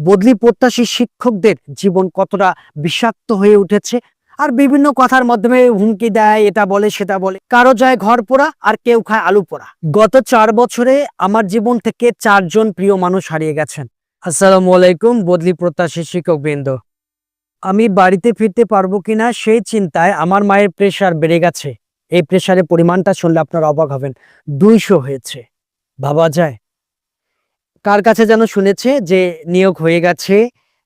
বদলি প্রত্যাশী শিক্ষকদের জীবন কতটা বিষাক্ত হয়ে উঠেছে আর বিভিন্ন কথার মাধ্যমে হুমকি দেয়, এটা বলে, সেটা বলে। কারও যায় ঘর পোড়া আর কেউ খায় আলু পোড়া। গত চার বছরে আমার জীবন থেকে চারজন প্রিয় মানুষ হারিয়ে গেছেন। আসসালামু আলাইকুম, বদলি প্রত্যাশী শিক্ষক বৃন্দ আমি বাড়িতে ফিরতে পারব কিনা সেই চিন্তায় আমার মায়ের প্রেশার বেড়ে গেছে। এই প্রেশারের পরিমাণটা শুনলে আপনারা অবাক হবেন। দুইশো হয়েছে। ভাবা যায় কার কাছে যেন শুনেছে যে নিয়োগ হয়ে গেছে?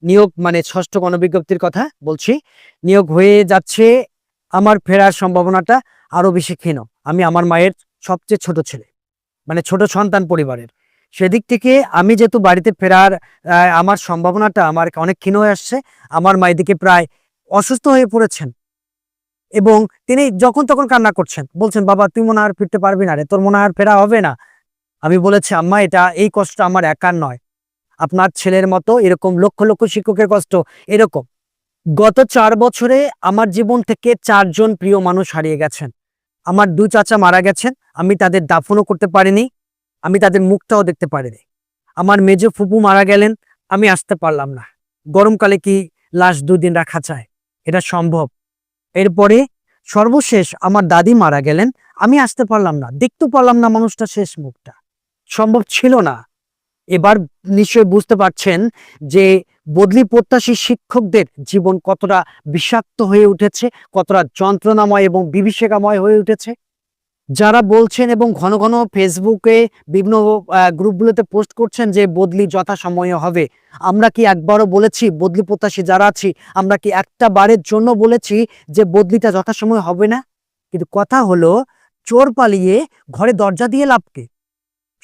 নিয়োগ মানে ষষ্ঠ গণবিজ্ঞপ্তির কথা বলছি। নিয়োগ হয়ে যাচ্ছে, আমার ফেরার সম্ভাবনাটা আরও বেশি ক্ষীণ। আমি আমার মায়ের সবচেয়ে ছোট ছেলে মানে ছোট সন্তান পরিবারের। সেদিক থেকে আমি যেহেতু বাড়িতে ফেরার আমার সম্ভাবনাটা আমার অনেক ক্ষীণ হয়ে আসছে, আমার মা এদিকে প্রায় অসুস্থ হয়ে পড়েছেন। এবং তিনি যখন তখন কান্না করছেন, বলছেন, বাবা, তুই মনে আর ফিরতে পারবি না রে, তোর মনে আর ফেরা হবে না। আমি বলেছি, আম্মা, এটা, এই কষ্ট আমার একার নয়। আপনার ছেলের মতো এরকম লক্ষ লক্ষ শিক্ষকের কষ্ট। এরকম। গত চার বছরে আমার জীবন থেকে চারজন প্রিয় মানুষ হারিয়ে গেছেন। আমার দু চাচা মারা গেছেন, আমি তাদের দাফনও করতে পারিনি, আমি তাদের মুখটাও দেখতে পারিনি। আমার মেজ ফুপু মারা গেলেন, আমি আসতে পারলাম না। গরমকালে কি লাশ দুদিন রাখা চায় এটা সম্ভব। এরপরে সর্বশেষ আমার দাদি মারা গেলেন, আমি আসতে পারলাম না। দেখতে পারলাম না মানুষটা শেষ মুখটা। সম্ভব ছিল না। এবার নিশ্চয়ই বুঝতে পারছেন যে বদলি প্রত্যাশী শিক্ষকদের জীবন কতটা বিষাক্ত হয়ে উঠেছে, কতটা যন্ত্রণাময় এবং বিভীষিকাময় হয়ে উঠেছে। যারা বলছেন এবং ঘন ঘন ফেসবুকে বিভিন্ন গ্রুপগুলোতে পোস্ট করছেন যে বদলি যথাসময়ে হবে, আমরা কি একবারও বলেছি বদলি প্রত্যাশী যারা আছি, আমরা কি একটা বারের জন্য বলেছি যে বদলিটা যথাসময়ে হবে না? কিন্তু কথা হলো, চোর পালিয়ে ঘরে দরজা দিয়ে লাভকে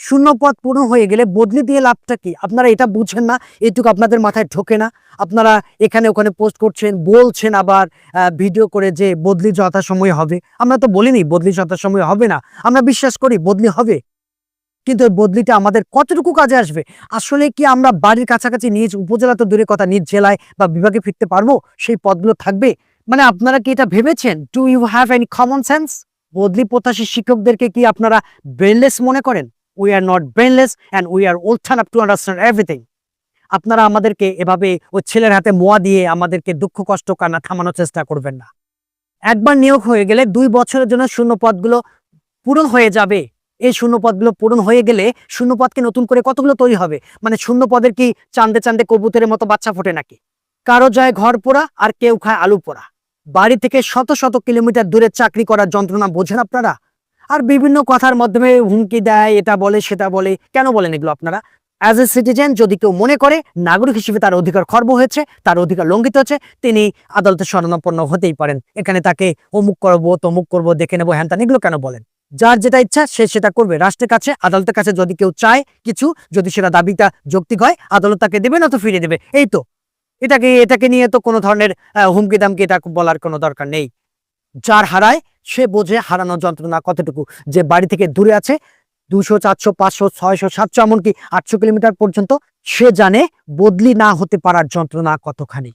শূন্য পদ পূর্ণ হয়ে গেলে বদলি দিয়ে লাভটা কি? আপনারা এটা বুঝেন না, এটুকু আপনাদের মাথায় ঢোকে না। আপনারা এখানে ওখানে পোস্ট করছেন, বলছেন আবার ভিডিও করে যে বদলি যথাসময়ে হবে। আমরা তো বলিনি বদলি যথাসময়ে হবে না। আমরা বিশ্বাস করি বদলি হবে। কিন্তু বদলিটা আমাদের কতটুকু কাজে আসবে? আসলে কি আমরা বাড়ির কাছাকাছি নিজ উপজেলা তো দূরে কথা, নিজ জেলায় বা বিভাগে ফিরতে পারব? সেই পদগুলো থাকবে। মানে আপনারা কি এটা ভেবেছেন? Do you have any common sense বদলি প্রত্যাশী শিক্ষকদেরকে কি আপনারা ব্রেনলেস মনে করেন? We are not brainless and we are old up to understand everything আপনারা আমাদেরকে এভাবে ওই ছেলের হাতে মোয়া দিয়ে আমাদেরকে দুঃখ, কষ্ট, কান্না থামানোর চেষ্টা করবেন না। একবার নিয়োগ হয়ে গেলে দুই বছরের জন্য শূন্য পদগুলো পূরণ হয়ে যাবে। এই শূন্য পদগুলো পূরণ হয়ে গেলে শূন্য পদকে নতুন করে কতগুলো তৈরি হবে? মানে শূন্য পদের কি চান্দে চান্দে কবুতরের মতো বাচ্চা ফোটে নাকি? কারও যায় ঘর পোড়া আর কেউ খায় আলু পোড়া। বাড়ি থেকে শত শত কিলোমিটার দূরে চাকরি করার যন্ত্রণা বোঝেন আপনারা? আর বিভিন্ন কথার মাধ্যমে হুমকি দেয়, এটা বলে, সেটা বলে। কেন বলেন এগুলো আপনারা? অ্যাজ এ সিটিজেন যদি কেউ মনে করে, নাগরিক হিসেবে তার অধিকার খর্ব হয়েছে, তার অধিকার লঙ্ঘিত হচ্ছে তিনি আদালতে শরণাপন্ন হতেই পারেন। এখানে তাকে অমুক করব, তমুক করব, দেখে নেব, হ্যান ত্যান, এগুলো কেন বলেন? যার যেটা ইচ্ছা, সে সেটা করবে। রাষ্ট্রের কাছে, আদালতের কাছে যদি কেউ চায় কিছু, যদি সেটা দাবিটা যৌক্তিক হয়, আদালত তাকে দেবে না তো ফিরিয়ে দেবে। এই তো। এটাকে এটাকে নিয়ে তো কোনো ধরনের হুমকি দামকি এটা বলার কোনো দরকার নেই। যার হারায় সে বোঝে হারানোর যন্ত্রণা কতটুকু, যে বাড়ি থেকে দূরে আছে দুশো চারশো, পাঁচশো, ছয়শো, সাতশো, এমনকি আটশো কিলোমিটার পর্যন্ত সে জানে বদলি না হতে পারার যন্ত্রণা কতখানি।